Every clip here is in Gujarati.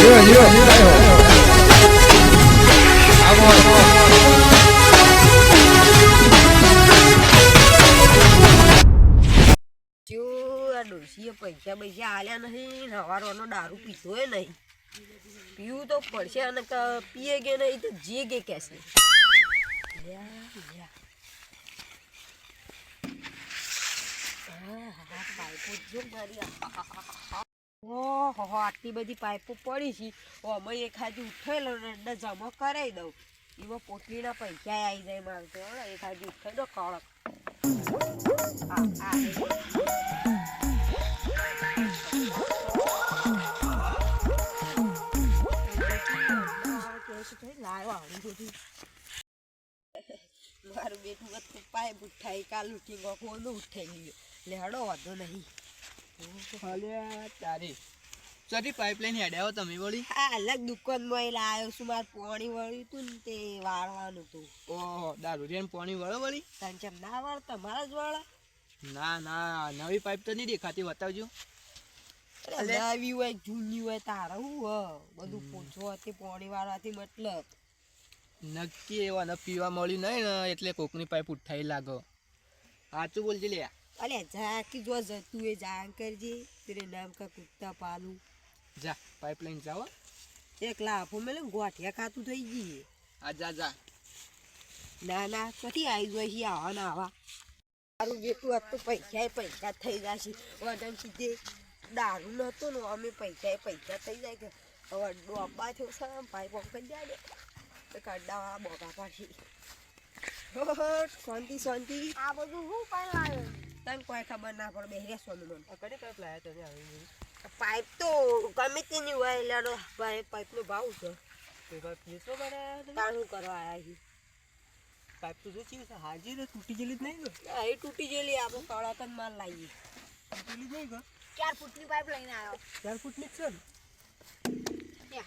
લ્યો લ્યો આવો ડોશીએ પૈસા પૈસા આલ્યા નહીં ને હવારવાનો દારૂ પીધોય નહીં પીવું તો પડશે અને પીએ કે નહીં તો જે કે કહેશે. ઓહો આટલી બધી પાઇપો પડી છે. અમે એક હાજી ઉઠેલો ને જમો કરાવી દઉં. એમાં પોટલીના પૈસા આવી જાય મારે તો એક હાજી ઉઠાઈ દો કડક મારું બધું પાઇપ ઉઠાઈ કાલ ઉઠી ગયો કોનું ઉઠાઈ ગયો લેડો વાંધો નહીં. અલ્યા તારી ચોથી પાઇપલાઇન હેડ્યા તમે વળી. આ અલગ દુકાનમાં એ લાવ્યો છું મારે પાણી વળ્યું હતું ને તે વાળવાનું હતું. ઓહો દારૂ રેન પાણી વળો વળી. તને ચમ ના વળ તમારા જ વાળા. ના ના નવી પાઇપ તો નહીં દેખાતી બતાવજો. નવી હોય જૂની હોય તારે હું હ? બધું પૂછવાથી પાણી વાળવાથી મતલબ. નક્કી એવા ન પીવા મળ્યું નહીં ને એટલે કોકની પાઇપ ઉઠાઈ લાગો. સાચું બોલજે લે અલે જા કે જો જતું એ જા કરજે. તેરે નામ કા કુત્તા પાલું. જા પાઇપલાઇન જાઓ એક આપો મેલે ગોઠિયા ખાતું થઈ ગઈ આ જા જા. ના ના કથી આવી ગયો છે? આવા ના આવા. મારું બેટું આ તો પૈસા પૈસા થઈ જશે. વજન સીધે દારૂ નહોતો ને અમે પૈસા પૈસા થઈ જાય કે હવે ડોબા થયો છે ભાઈ કરી જાય તો કાઢા બોગા પાછી. શાંતિ શાંતિ. આ બધું હું પણ લાવ્યો? તને કોઈ ખબર ના પડે બેહરે સોનું મન કડી પાઇપ લાયા તને આવી પાઇપ તો ગમે તેની હોય એટલે ભાઈ પાઇપનો ભાવ છે. પીસો બનાવ્યા તારું કરવા આવ્યા છે પાઇપ તો જો છે હાજી રે તૂટી ગયેલી જ નહીં ને? એ તૂટી ગયેલી આપણે કડક કન માલ લાવીએ. તૂટેલી જ નહીં ગયો ચાર ફૂટની પાઇપ લઈને આવ્યો. ચાર ફૂટની જ છે.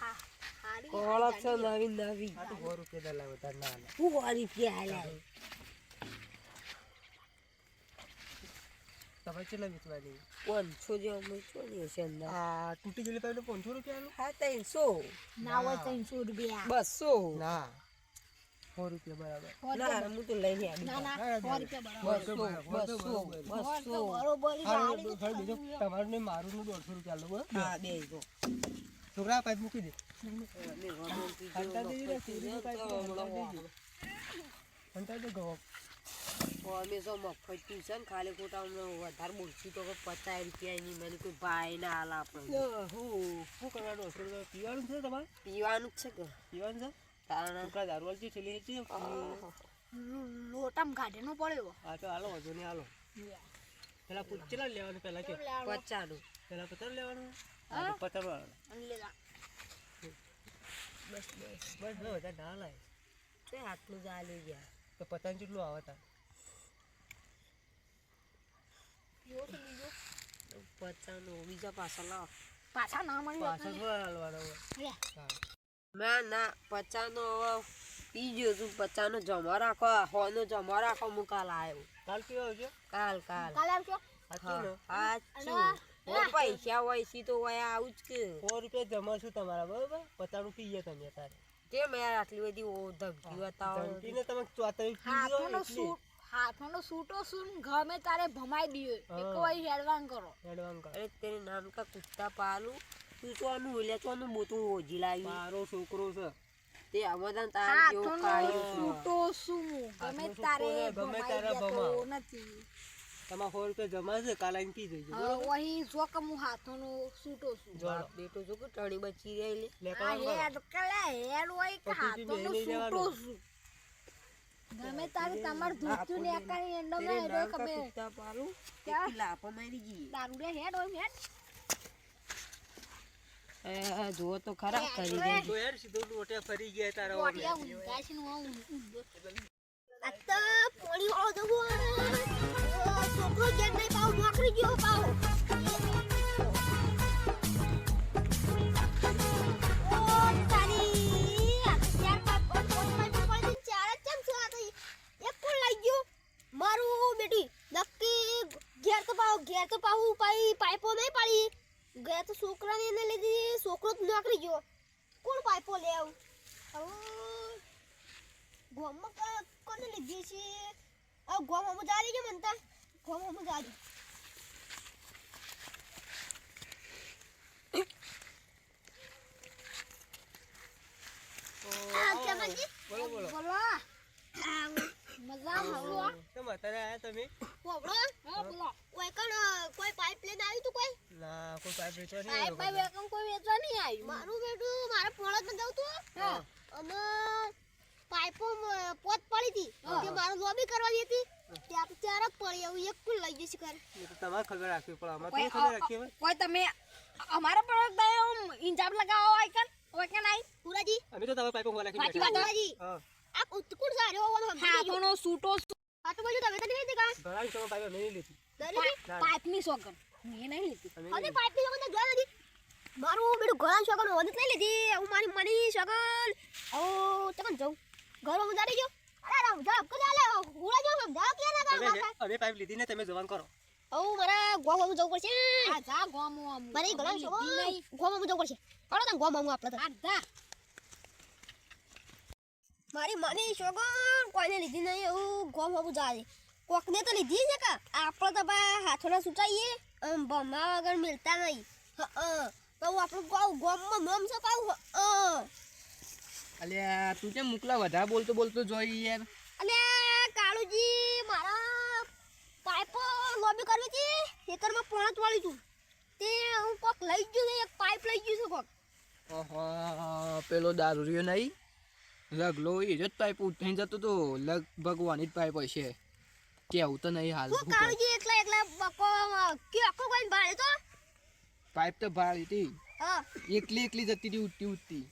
હા હારી કડક છે નવી નવી. આ તો સો રૂપિયા દલાવે તાર ના હું રૂપિયા પ્યાલા તમે કેટલા વેચવાની? પાંચસો જે અમે ચોરી હશે અંદર. આ તૂટી ગયેલી પાઇપ પાંચસો રૂપિયા હા ત્રણસો. ના હોય ત્રણસો રૂપિયા. બસો. ના. સો રૂપિયા બરાબર. હું તો આવી. તમારું મારું નું દોઢસો રૂપિયા લો? હા બે છોકરા પાઇપ મૂકી દે. હંતા અમે તો મફત છે ને ખાલી ખોટા અમને વધારે બોલશું તો પચાસ રૂપિયા એની મને કોઈ ભાઈ ના હાલ આપણે હું શું કરવાનું? હશે પીવાનું છે તમારે? પીવાનું જ છે કે. પીવાનું છે? તારા છોકરા દારૂ વાળી છેલ્લી હેચી લોટામાં કાઢીનો પડ્યો. હા તો હાલો વધુ નહીં હાલો. પેલા પૂછેલા કેટલા લેવાનું પેલા કે? પચાનું પેલા પચાસ લેવાનું? હા? પચાસ વાળા બસ બસ. બસ ના વધારે ના લાય. તે આટલું જ આલી ગયા. તો પચાસ જેટલું આવે તા જો તો બીજો. પચાનું બીજા પાછા પચાનો તું પચાનો આવું જ કે સો રૂપિયા જમા છું તમારા બરોબર પચાસનું પીએ તમે તારે કેમ યાર આટલી બધી ધમકી બતાવો તમે ચોતરી સૂટ હાથનો સૂટો સૂન ગમે તારે ભમાઈ દીયો. એક વાર હેડવાન કરો. એડવાન્સ કરો. અરે તેરે નામ કા કુત્તા પાલું. તું તો આનું ઓલ્યા તો આનું બોતું ઓજી લાવી. મારો છોકરો છે. તે આમાં તાર જેવો કાયો સૂટો શું ગમે તારે ગમે તારે દેતો નથી. તમા હોલ રૂપિયા જમા છે? કાલ આવીને પી જઈજો બરોબર? ઓહી જો કે હું હાથનો સૂટો છું જો બેટો જો કે ટણી બચી રહી લે લે આ હે. કલા હેડ હોય કે હાથનો સૂટો. છું ગમે તારે તમાર ધૂતું ને કાઈ એન્ડો મે કા કબે કુત્તા પાલું કે લાપો મારી ગઈ દારૂ રે હેડ હોય મેટ એ જો તો ખરાબ કરી ગઈ તો યાર સીધો લોટે ફરી ગયા તારા ઓરને. ઊંઘા છે ને હું ઊંઘો. આ તો પોણી વાળો તો ઓ, છોકરો કે નહીં પાઉ નોકરી ગયો પાવ ઘેર તો પાહુ પાઈ પાઇપો નહીં પાડી. ગયા તો છોકરાને એને લીધી છોકરો તો નોકરી ગયો. કોણ પાઇપો લેવ હવે ગોમમાં કોને લીધી છે? હવે ગોમ હમું જારી કે મનતા. ગોમ હમું જારી બોલો બોલો. બોલો. મજા હલો કેમ અત્યારે આયા તમે? બોલો હા. બોલો. કોઈ કણ કોઈ પાઇપ લઈને આવ્યું કોઈ? ના કોઈ પાઇપ વેચવા નહીં પાઇપ પાઇપ એકમ કોઈ વેચવા નહીં આવ્યું મારું બેટું મારા પોળત ને જવું તું. હા. અને પાઇપો પોત પડી હતી. તે મારું લોબી હતી. ત્યાં પડી આવું એક કુલ લઈ કર તમારે ખબર રાખવી પડે. અમારે થોડી ખબર રાખી હવે કોઈ તમે અમારા પ્રોડક્ટ ઇન્જામ લગાવો આઈકન ઓકે નાઈ પુરાજી અમે તો તમારે પાઇપો ખોલા સાચી વાત. પુરાજી હા. આ ઉત્કુળ સારો હોવાનો સમજી હા થોડો સૂટો હા તો બોલ્યું તમે તો નહીં દેખા ઘણા તમારે પાઇપો નહીં સોગન. મેં નહીં અને ગયા નથી. મારું બેટું ઘણા સગન હોની નહીં લીધી. હું મારી મની સગન. ઓ તકન જાઉં ઘર જાડી ગયો? અરે રામ જો સમજાવ કે ના લીધી. કામ અમે અમે પાઇપ લીધી ને તમે જવાન કરો. ઓ મારા ગોવામાં જવું પડશે. હા જા ગોમો આમ મારી ઘણા સગન. નહીં. ગોવામાં જવું પડશે. તને ગોવામાં આપણે તો. જા. મારી માની શોગન કોઈને લીધી નહીં એવું બાબુ જાય. કોકને તો લીધી છે કા? આપણે તો બા હાથોના સૂટાઈએ આમ ભમા વગર મિલતા નહીં. હા તો આપણું ગાવ ગોમમાં નામ છે કાવ અલ્યા તું કેમ મુકલા વધારે બોલતો બોલતો જોઈ યાર? અને કાળુજી મારા પાઇપો લોબી કરવી હતી ખેતરમાં પોણત વાળી છું. તે હું કોક લઈ ગયું એક પાઇપ લઈ ગયું છે કોક. ઓહો પેલો દારૂ રહ્યો નહીં? લગલો એ જ પાઇપ ઉઠાઈ જતો તો લગભગ ભગવાન જ પાઇપ હશે. કેવું તો નહીં હાલ હું કાળુજી એકલા એકલા બકો કે આખો કોઈ ભાડે તો? પાઇપ તો ભાળી હતી. હા. એકલી એકલી જતી હતી ઉઠતી ઉઠતી.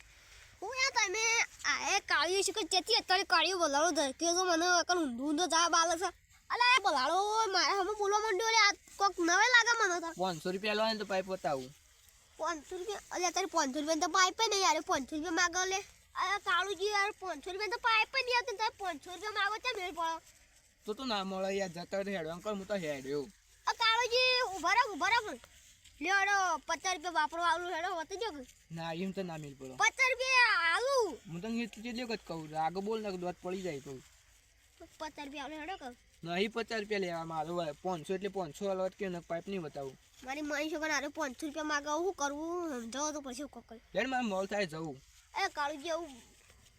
હું યાર તમે આ એ કાળી છે કે જેથી અત્યારે કાળિયો બોલાડો ધરકે તો મને એકલ ઊંધું ઊંધો જા બાલ છે. અલે બોલાડો મારે હમ બોલવા માંડ્યો લે આ કોક નવે લાગે મને તો. પાંચસો રૂપિયા લો ને તો પાઇપ બતાવું પાંચસો રૂપિયા? અલ્યા તારે પાંચસો રૂપિયા તો પાઇપ નહીં યાર પાંચસો રૂપિયા માગો લે કાળુજી યાર પાંચસો રૂપિયા તો પાઇપ નહીં આવતી પાંચસો રૂપિયા માગો ત્યાં મેળ પડો તો તો ના મળે યાર જતા હેડવા અંકલ હું તો હેડ્યો આ કાળુજી ઊભા રહો ઊભા પણ લ્યો હેડો પચાસ રૂપિયા વાપરવા આવું હેડો હોતી જો ના એમ તો ના મેળ પડો. પચાસ રૂપિયા આવું હું તને એટલું જેટલું જ કહું આગળ બોલ ને દોત પડી જાય કહું. પચાસ રૂપિયા આવું હેડો કહું. નહીં પચાસ રૂપિયા લેવા મારો પાંચસો એટલે પાંચસો વાળો કે પાઇપ નહીં બતાવું. મારી મારી છોકરા પાંચસો રૂપિયા માગાવું શું કરવું સમજાવો તો પછી કોકલ યાર મારે મોલ થાય જવું. એ કાળુજી આવું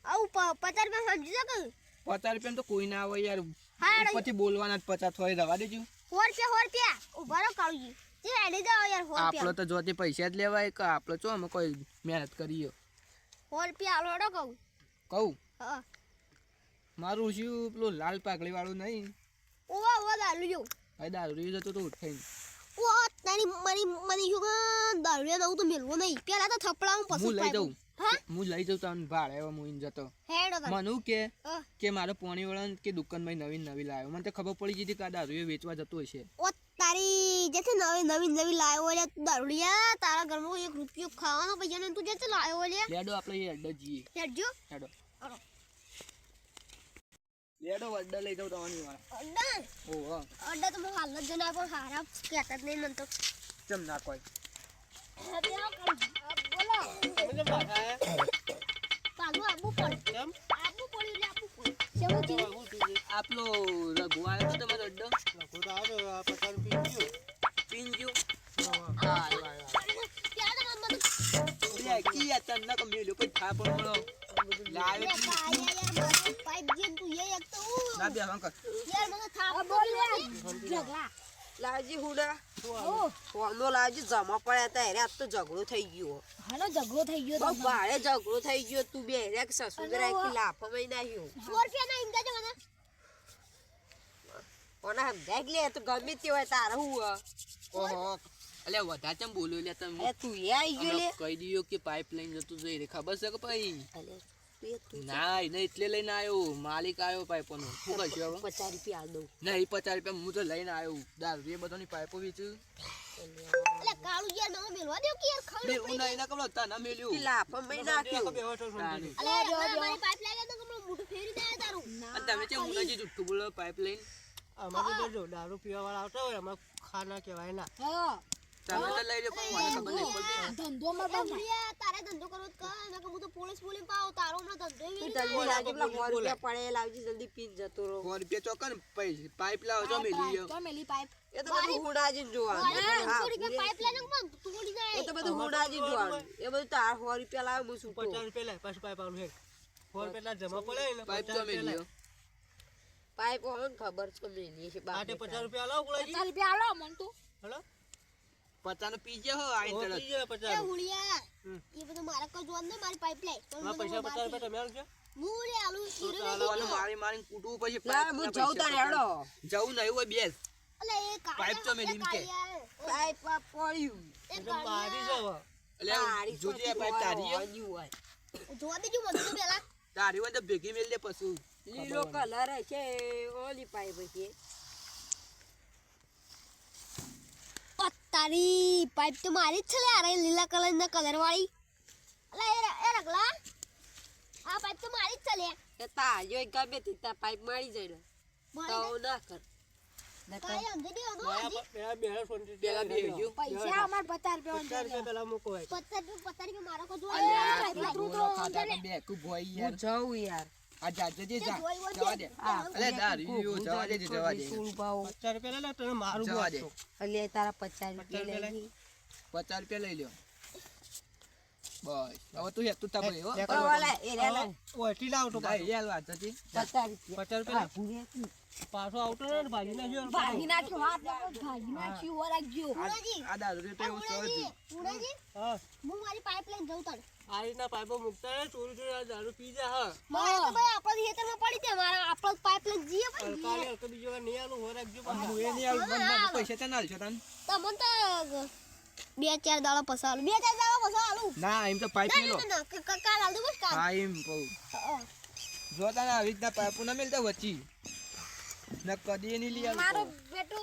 આવું પચાસ રૂપિયા સમજી શકો? પચાસ રૂપિયા તો કોઈ ના આવે યાર. હા પછી બોલવાના જ પચાસ હોય રવા દેજો. સો રૂપિયા સો રૂપિયા ઊભા રહો કાળુજી. જે હેડી જાઓ યાર સો આપણો તો જોતી પૈસા જ લેવાય કે આપણે ચો અમે કોઈ મહેનત કરીએ. સો રૂપિયા આલો હેડો કહું. કહું? હા. મારું શું પેલું લાલ પાઘડી વાળું નહીં? ઓવા ઓવા દારૂ જો ભાઈ દારૂ રહ્યું જતો તો ઉઠાઈ ઓ તારી મારી મારી શું દારૂ દઉં તો મેળવું નહીં. પેલા તો થપડાવું હું પછી લઈ જાઉં. હા? હું લઈ જાઉં તમને ભાડે એવો હું જતો. મનુ કે કે મારો પોણી વળન કે દુકાનમાં નવી નવી લાવ્યો મને તો ખબર પડી ગઈ હતી કે આ દારૂ વેચવા જતો હશે ઓ તારી જેથી નવી નવી નવી લાવ્યો હોય દારૂડિયા તારા ઘરમાં એક રૂપિયો ખાવાનો પૈસા ને તું જે લાવ્યો હોય લેડો આપણે અડ્ડા જઈએ. હેડજો. હેડો. લેડો અડ્ડા લઈ જાઉં તમારી વાળા. અડ્ડા? ઓહો અડ્ડા તો હું હાલ જ જણા પણ હારા કહેતા નહીં મન તો. ચમ ના કોઈ. બોલો? આપલો રઘુ આવ્યો તો તમારો અડ્ડો લખો તો આવ્યો, આ પચાસ રૂપિયા ગયો. હા. આવ્યો આવ્યો મને લે કી આ તને કે મેલ્યો કોઈ થા પણ મળો મારો પાઇપ જેમ તું એ એક તો ના બે અંકલ યાર, મને થાપ તો લાવજી હુડા જમા પડ્યા હેરે તો ઝઘડો થઈ ગયો. હાલો ઝઘડો થઈ ગયો બહુ તમારો. ઝઘડો થઈ ગયો તું બે હેરે સસુદરા કે લાફમાં નાખ્યું સો રૂપિયા ના ઈંડા મને. કોને સમજાય લે તો ગમે તે હોય તારે હું ઓહો. અલે વધારે ચમ બોલ્યો લે તમે? તું એ આવી ગયો લે. કહી દીધું કે પાઇપલાઇન જતું જઈ રે ખબર છે કે ભાઈ? ના એને એટલે લઈને આવ્યો માલિક આવ્યો પાઇપોનો. શું કરશું હવે? પચાસ રૂપિયા આલ દઉં ના પચાસ રૂપિયા હું તો લઈને આવ્યો દારૂ એ બધાની પાઇપો પાઇપ પાઇપલાઇન અમારે દારૂ પીવા વાળા આવતા હોય અમારે ખાના કેવાય ના. હા. તમે તો લઈ લો પણ મને ખબર નહીં પડતી બંધ તારે ધંધો કરવો તો કર નકર હું તો પોલીસ બોલીને પાવ તારો હમણાં ધંધો એવી જલ્દી લાવજે પેલા સો રૂપિયા પડે લાવજે જલ્દી પીન જતો રહો. સો રૂપિયા ચોકન પૈસા. પાઇપ લાવો છો મેલી ગયો તો મેલી પાઇપ. એ તો બધું હુડાજી જોવાનું. પાંચસો હા, રૂપિયા પાઇપ લઈને પણ તોડી જાય. એ તો બધું હુડાજી જોવાનું. એ બધું તાર સો રૂપિયા લાવે હું છૂટો પચાસ રૂપિયા લાય પાછું પાઇપ આવું હે સો રૂપિયા જમા પડે ને પાઇપ પચાસ તો મેલી પાઇપ હોય ને ખબર છે મેલી રૂપિયા લાવો રૂપિયા આલો મન તું. હલો? પચાસ પીજે હો આઈ તરત. પી ગયા એ હુલિયા એ બધું મારે કો જોન નહીં મારી પાઇપ લાય તો પૈસા પચાસ રૂપિયા તમે આલજો હું આલુ હીરો તો આલુ મારી મારી કૂટવું પછી ના હું જઉં તારે હેડો. જવું નહીં હોય બેસ. અલે એ પાઇપ તો મેલી એ કે. પાઇપ આ પડ્યું એ એ મારી જો છે એટલે જોજે પાઇપ તારી હોય. જોવા દેજો મને તો પેલા તારી હોય તો ભેગી મેલ દે પશુ લીલો કલર છે ઓલી પાઇપ હશે. તારી પાઇપ તો મારી જ છે લે અરે લીલા કલર ના કલર વાળી. અલે એ એ રગલા આ પાઇપ તો મારી જ છે લે. કે તારીઓ ગમે તે તા પાઇપ મારી જાય ને તો ના કર. પૈસા અમાર પચાસ રૂપિયા મારા જજે જા. જવા દે. અલે દારૂ જવા દે જવા દે. રૂપિયા લે તને મારું જવા દે. તારા રૂપિયા લઈ રૂપિયા લઈ લ્યો. બસ. હવે તું તા તો લાવ તો યાર વાત હતી. રૂપિયા. રૂપિયા. પાછો આવતો ને ને નાખ્યો ભાગી નાખ્યો હાથ ભાગી નાખ્યો ઊભો રાખજો. આ દારૂ રે તો એવું સહજ ઉડાજી, ઉડાજી, હા. હું મારી પાઇપ જઉં તાણ. આ રીતના પાઇપો મૂકતા રહે ચોરી ચોરી દારૂ પી જા હા. મારે તો ભાઈ આપણા ખેતરમાં પડી છે મારા આપણો પાઇપ હલકા હલકા બીજો વાર નહીં આલું હો રાખજો પાછું. હું એ નહીં આવું મને પૈસા તને આલશો તને તમને તો બે ચાર દાડા પસાર આલું બે ચાર દાડા પસાર આલું. ના એમ તો પાઇપ મેલો. ના, ના, ક- ક- કાલ આલું બસ કાલ. હા એમ કહું. જો તને આવી રીતના પાઇપો ના મેલતા વચ્ચી. ન કદી નહીં લઈ મારો બેટો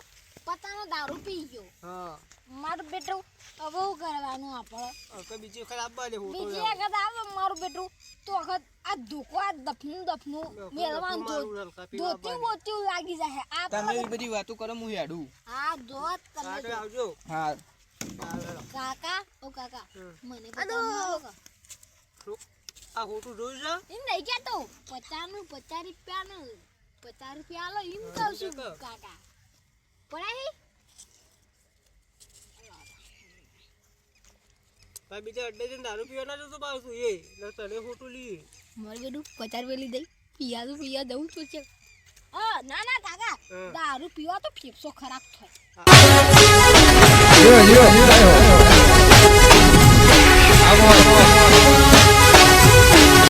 પતાનો દારૂ પી ગયો. હા. મારું બેટું હવે હું કરવાનું આપણે. બીજી વખત આપવા દેવું બીજી વખત આવે મારું બેટું તો વખત આ ધોકો આ દફનું દફનું મેળવાનું જો ધોતી બોતી લાગી જાય આ તમે એ બધી વાતો કરો હું હેડું. હા જોત તમે આવજો. હા. કાકા ઓ કાકા. મને બતાવો આ હોટું જોયું છે? એમ નહીં કેતો પચાસનું પચાસ રૂપિયા નું પચાસ રૂપિયા લો એમ કહું છું કાકા. પડાય તાર બીજા અડ્ડે જઈને દારૂ પીવા ના જતો પાછું એ તને ખોટું લઈએ. મારે બેટું પચાર વેલી દઈ. પિયા તો પિયા દઉં તો છે ના ના કાકા. દારૂ પીવા તો ફેફસો ખરાબ થાય.